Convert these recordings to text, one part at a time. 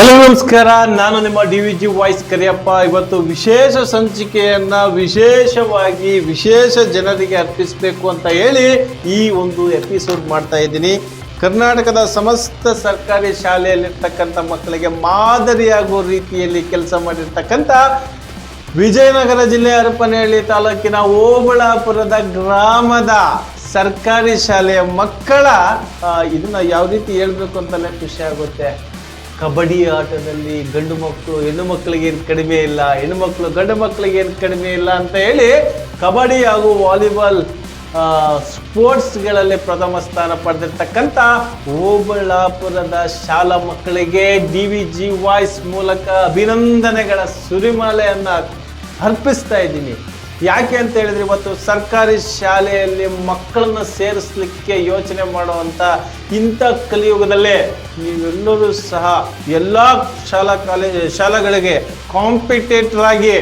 ಎಲ್ಲರಿಗೂ ನಮಸ್ಕಾರ. ನಾನು ನಿಮ್ಮ D V G voice Kariyappa. ಇವತ್ತು ವಿಶೇಷ ಸಂಚಿಕೆಯನ್ನ ವಿಶೇಷವಾಗಿ ವಿಶೇಷ ಜನರಿಗೆ ಅರ್ಪಿಸಬೇಕು ಅಂತ ಹೇಳಿ ಈ ಒಂದು ಎಪಿಸೋಡ್ ಮಾಡ್ತಾ ಇದ್ದೀನಿ. ಕರ್ನಾಟಕದ ಸಮಸ್ತ ಸರ್ಕಾರಿ ಶಾಲೆಯಲ್ಲಿರ್ತಕ್ಕಂಥ ಮಕ್ಕಳಿಗೆ ಮಾದರಿಯಾಗುವ ರೀತಿಯಲ್ಲಿ ಕೆಲಸ ಮಾಡಿರ್ತಕ್ಕಂಥ ವಿಜಯನಗರ ಜಿಲ್ಲೆ ಹರಪನಹಳ್ಳಿ ತಾಲೂಕಿನ ಓಬಳಾಪುರದ ಗ್ರಾಮದ ಸರ್ಕಾರಿ ಶಾಲೆಯ ಮಕ್ಕಳ ಇದನ್ನ ಯಾವ ರೀತಿ ಹೇಳ್ಬೇಕು ಅಂತಲೇ ಖುಷಿ ಆಗುತ್ತೆ. ಕಬಡ್ಡಿ ಆಟದಲ್ಲಿ ಗಂಡು ಮಕ್ಕಳು ಹೆಣ್ಣು ಮಕ್ಕಳಿಗೆ ಏನು ಕಡಿಮೆ ಇಲ್ಲ, ಹೆಣ್ಣು ಮಕ್ಕಳು ಗಂಡು ಮಕ್ಕಳಿಗೆ ಏನು ಕಡಿಮೆ ಇಲ್ಲ ಅಂತ ಹೇಳಿ ಕಬಡ್ಡಿ ಹಾಗೂ ವಾಲಿಬಾಲ್ ಸ್ಪೋರ್ಟ್ಸ್ಗಳಲ್ಲಿ ಪ್ರಥಮ ಸ್ಥಾನ ಪಡೆದಿರ್ತಕ್ಕಂಥ ಓಬಳ್ಳಾಪುರದ ಶಾಲಾ ಮಕ್ಕಳಿಗೆ ಡಿ ವಿ ಜಿ ವಾಯ್ಸ್ ಮೂಲಕ ಅಭಿನಂದನೆಗಳ ಸುರಿಮಾಲೆಯನ್ನು ಅರ್ಪಿಸ್ತಾ ಇದ್ದೀನಿ. ಯಾಕೆ ಅಂತ ಹೇಳಿದ್ರೆ ಇವತ್ತು ಸರ್ಕಾರಿ ಶಾಲೆಯಲ್ಲಿ ಮಕ್ಕಳನ್ನ ಸೇರಿಸ್ಲಿಕ್ಕೆ ಯೋಚನೆ ಮಾಡುವಂಥ ಇಂಥ ಕಲಿಯುಗದಲ್ಲೇ ನೀವೆಲ್ಲರೂ ಸಹ ಎಲ್ಲ ಶಾಲಾ ಕಾಲೇಜ್ ಶಾಲೆಗಳಿಗೆ ಕಾಂಪಿಟೇಟರ್ ಆಗಿ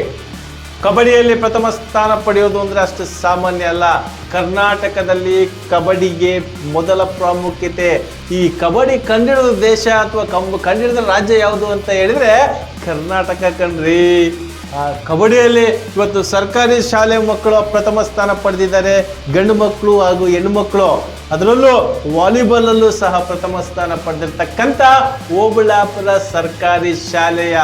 ಕಬಡ್ಡಿಯಲ್ಲಿ ಪ್ರಥಮ ಸ್ಥಾನ ಪಡೆಯೋದು ಅಂದರೆ ಅಷ್ಟು ಸಾಮಾನ್ಯ ಅಲ್ಲ. ಕರ್ನಾಟಕದಲ್ಲಿ ಕಬಡ್ಡಿಗೆ ಮೊದಲ ಪ್ರಾಮುಖ್ಯತೆ ಈ ಕಬಡ್ಡಿ ಕಂಡಿಡಿದ ದೇಶ ಅಥವಾ ಕಂಬ ಕಂಡಿಡಿದ ರಾಜ್ಯ ಯಾವುದು ಅಂತ ಹೇಳಿದ್ರೆ ಕರ್ನಾಟಕ ಕಣ್ರಿ. ಕಬಡ್ಡಿಯಲ್ಲಿ ಇವತ್ತು ಸರ್ಕಾರಿ ಶಾಲೆ ಮಕ್ಕಳು ಪ್ರಥಮ ಸ್ಥಾನ ಪಡೆದಿದ್ದಾರೆ. ಗಂಡು ಮಕ್ಕಳು ಹಾಗೂ ಹೆಣ್ಣು ಮಕ್ಕಳು. ಅದರಲ್ಲೂ ವಾಲಿಬಾಲಲ್ಲೂ ಸಹ ಪ್ರಥಮ ಸ್ಥಾನ ಪಡೆದಿರ್ತಕ್ಕಂಥ ಓಬಳಾಪುರ ಸರ್ಕಾರಿ ಶಾಲೆಯ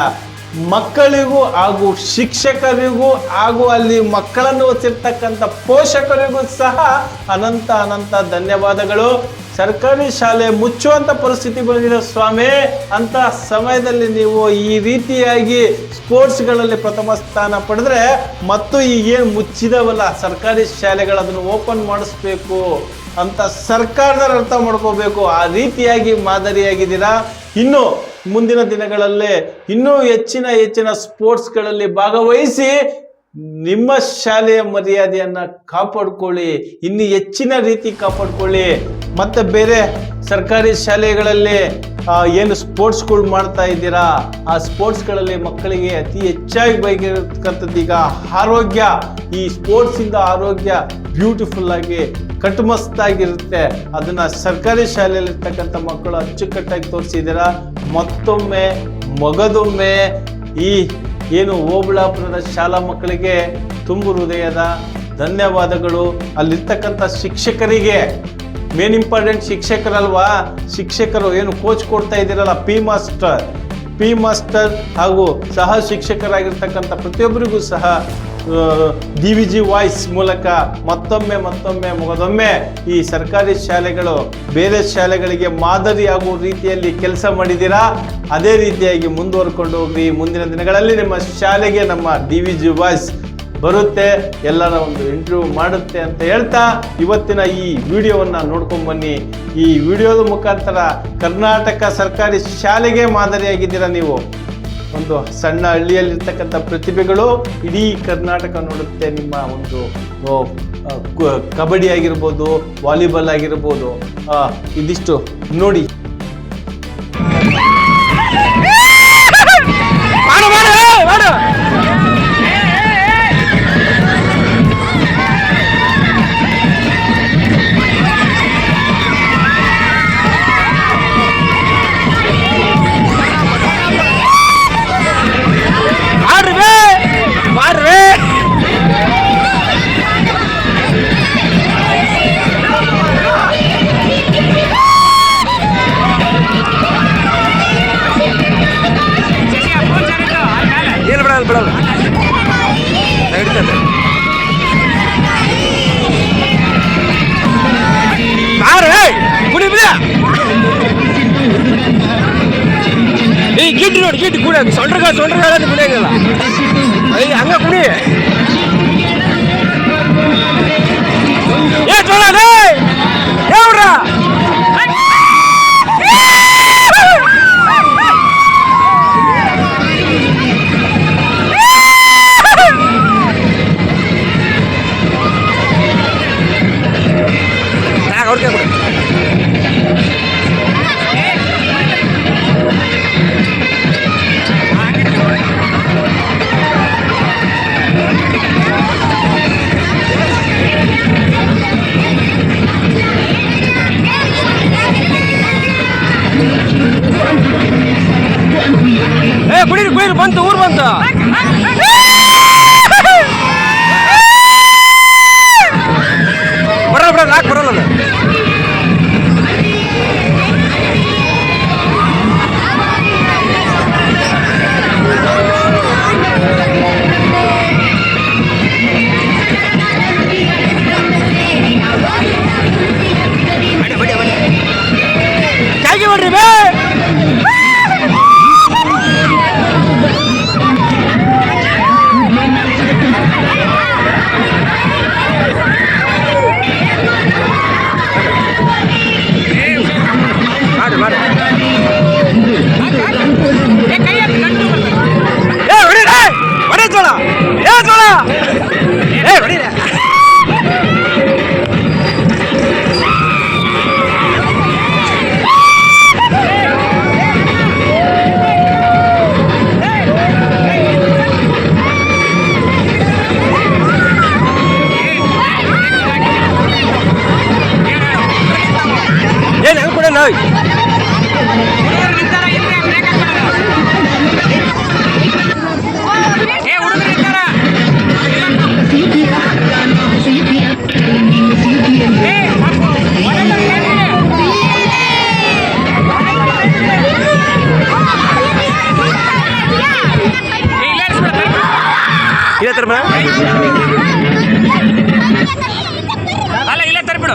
ಮಕ್ಕಳಿಗೂ ಹಾಗೂ ಶಿಕ್ಷಕರಿಗೂ ಹಾಗೂ ಅಲ್ಲಿ ಮಕ್ಕಳನ್ನು ಓದಿರ್ತಕ್ಕಂಥ ಪೋಷಕರಿಗೂ ಸಹ ಅನಂತ ಅನಂತ ಧನ್ಯವಾದಗಳು. ಸರ್ಕಾರಿ ಶಾಲೆ ಮುಚ್ಚುವಂಥ ಪರಿಸ್ಥಿತಿ ಬಂದಿದೆ ಸ್ವಾಮಿ. ಅಂತ ಸಮಯದಲ್ಲಿ ನೀವು ಈ ರೀತಿಯಾಗಿ ಸ್ಪೋರ್ಟ್ಸ್ಗಳಲ್ಲಿ ಪ್ರಥಮ ಸ್ಥಾನ ಪಡೆದ್ರೆ ಮತ್ತು ಈಗೇನು ಮುಚ್ಚಿದವಲ್ಲ, ಸರ್ಕಾರಿ ಶಾಲೆಗಳು ಅದನ್ನು ಓಪನ್ ಮಾಡಿಸ್ಬೇಕು ಅಂತ ಸರ್ಕಾರದವ್ರು ಅರ್ಥ ಮಾಡ್ಕೋಬೇಕು. ಆ ರೀತಿಯಾಗಿ ಮಾದರಿಯಾಗಿದ್ದೀರಾ? ಇನ್ನು ಮುಂದಿನ ದಿನಗಳಲ್ಲಿ ಇನ್ನೂ ಹೆಚ್ಚಿನ ಹೆಚ್ಚಿನ ಸ್ಪೋರ್ಟ್ಸ್ಗಳಲ್ಲಿ ಭಾಗವಹಿಸಿ ನಿಮ್ಮ ಶಾಲೆಯ ಮರ್ಯಾದೆಯನ್ನ ಕಾಪಾಡ್ಕೊಳ್ಳಿ. ಇನ್ನು ಹೆಚ್ಚಿನ ರೀತಿ ಕಾಪಾಡ್ಕೊಳ್ಳಿ. ಮತ್ತೆ ಬೇರೆ ಸರ್ಕಾರಿ ಶಾಲೆಗಳಲ್ಲಿ ಏನು ಸ್ಪೋರ್ಟ್ಸ್ಗಳು ಮಾಡ್ತಾ ಇದ್ದೀರಾ? ಆ ಸ್ಪೋರ್ಟ್ಸ್ಗಳಲ್ಲಿ ಮಕ್ಕಳಿಗೆ ಅತಿ ಹೆಚ್ಚಾಗಿ ಬೈಗಿರ್ತಕ್ಕಂಥದ್ದು ಈಗ ಆರೋಗ್ಯ. ಈ ಸ್ಪೋರ್ಟ್ಸಿಂದ ಆರೋಗ್ಯ ಬ್ಯೂಟಿಫುಲ್ ಆಗಿ ಕಟ್ಟುಮಸ್ತಾಗಿರುತ್ತೆ ಅದನ್ನ ಸರ್ಕಾರಿ ಶಾಲೆಯಲ್ಲಿರ್ತಕ್ಕಂಥ ಮಕ್ಕಳು ಅಚ್ಚುಕಟ್ಟಾಗಿ ತೋರಿಸಿದ್ದೀರಾ? ಮತ್ತೊಮ್ಮೆ, ಮಗದೊಮ್ಮೆ ಈ ಏನು ಓಬಳಾಪುರದ ಶಾಲಾ ಮಕ್ಕಳಿಗೆ ತುಂಬು ಹೃದಯದ ಧನ್ಯವಾದಗಳು. ಅಲ್ಲಿರ್ತಕ್ಕಂಥ ಶಿಕ್ಷಕರಿಗೆ ಮೇನ್ ಇಂಪಾರ್ಟೆಂಟ್ ಶಿಕ್ಷಕರಲ್ವಾ? ಶಿಕ್ಷಕರು ಏನು ಕೋಚ್ ಕೊಡ್ತಾ ಇದ್ದೀರಲ್ಲ? ಪಿ ಮಾಸ್ಟರ್ ಪಿ ಮಾಸ್ಟರ್ ಹಾಗೂ ಸಹ ಶಿಕ್ಷಕರಾಗಿರ್ತಕ್ಕಂಥ ಪ್ರತಿಯೊಬ್ಬರಿಗೂ ಸಹ ಡಿ ವಿ ಜಿ ವಾಯ್ಸ್ ಮೂಲಕ ಮತ್ತೊಮ್ಮೆ ಮತ್ತೊಮ್ಮೆ ಮುಗದೊಮ್ಮೆ ಈ ಸರ್ಕಾರಿ ಶಾಲೆಗಳು ಬೇರೆ ಶಾಲೆಗಳಿಗೆ ಮಾದರಿಯಾಗುವ ರೀತಿಯಲ್ಲಿ ಕೆಲಸ ಮಾಡಿದ್ದೀರಾ? ಅದೇ ರೀತಿಯಾಗಿ ಮುಂದುವರ್ಕೊಂಡು ಹೋಗಿ ಮುಂದಿನ ದಿನಗಳಲ್ಲಿ ನಿಮ್ಮ ಶಾಲೆಗೆ ನಮ್ಮ ಡಿ ವಿ ಜಿ ವಾಯ್ಸ್ ಬರುತ್ತೆ ಎಲ್ಲರ ಒಂದು ಇಂಟರ್ವ್ಯೂ ಮಾಡುತ್ತೆ ಅಂತ ಹೇಳ್ತಾ ಇವತ್ತಿನ ಈ ವಿಡಿಯೋವನ್ನು ನೋಡ್ಕೊಂಡು ಬನ್ನಿ. ಈ ವಿಡಿಯೋದ ಮುಖಾಂತರ ಕರ್ನಾಟಕ ಸರ್ಕಾರಿ ಶಾಲೆಗೆ ಮಾದರಿಯಾಗಿದ್ದೀರಾ ನೀವು? ಒಂದು ಸಣ್ಣ ಹಳ್ಳಿಯಲ್ಲಿರ್ತಕ್ಕಂಥ ಪ್ರತಿಭೆಗಳು ಇಡೀ ಕರ್ನಾಟಕ ನೋಡುತ್ತೆ. ನಿಮ್ಮ ಒಂದು ಕಬಡ್ಡಿ ಆಗಿರ್ಬೋದು, ವಾಲಿಬಾಲ್ ಆಗಿರ್ಬೋದು. ಇದಿಷ್ಟು. ನೋಡಿ. ಗಿಡ್ಡಿ ನೋಡಿ ಗಿಡ್ಡಿ ಕುಡಿ ಸೊಂಡ್ರಗ ಸೊಂಡ್ರಗ ಹೇಳೋದು ಕುಡಿಯೋದಿಲ್ಲ ಐ ಹಂಗ ಕುಡಿ ಏ ಕುಡೀರಿ ಕುಡೀರಿ ಬಂತು ಊರು ಬಂತು.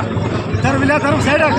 ترى. بالله ترى سيدك